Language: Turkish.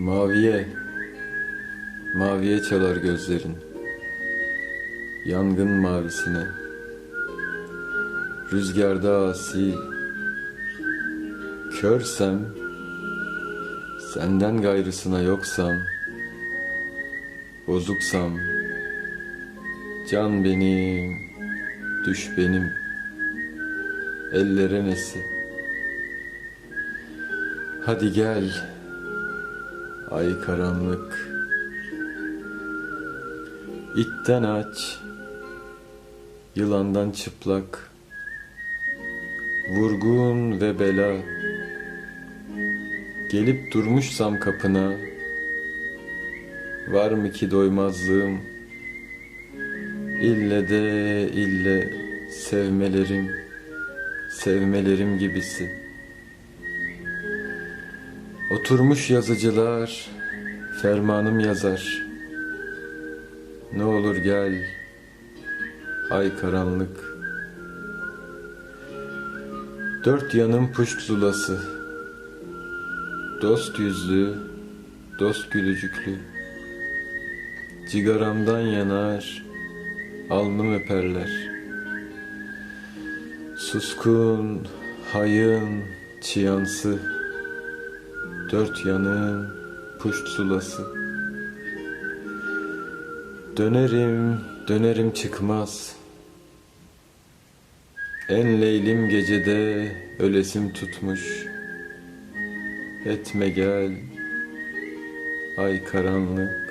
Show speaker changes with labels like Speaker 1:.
Speaker 1: Maviye, maviye çalar gözlerin. Yangın mavisine. Rüzgarda asi. Körsem, senden gayrısına yoksam. Bozuksam, can benim, düş benim. Ellere nesi. Hadi gel. Ay karanlık. İtten aç. Yılandan çıplak. Vurgun ve bela. Gelip durmuşsam kapına. Var mı ki doymazlığım? İlle de ille Sevmelerim Sevmelerim gibisi Oturmuş yazıcılar fermanım yazar. Ne olur gel ay karanlık. Dört yanım puşk zulası. Dost yüzlü, dost gülücüklü. Cigaramdan yanar, alnım öperler. Suskun, hayın, çiyansı. Dört yanım puşt sulası. Dönerim, dönerim çıkmaz. En leylim gecede ölesim tutmuş. Etme gel Ay karanlık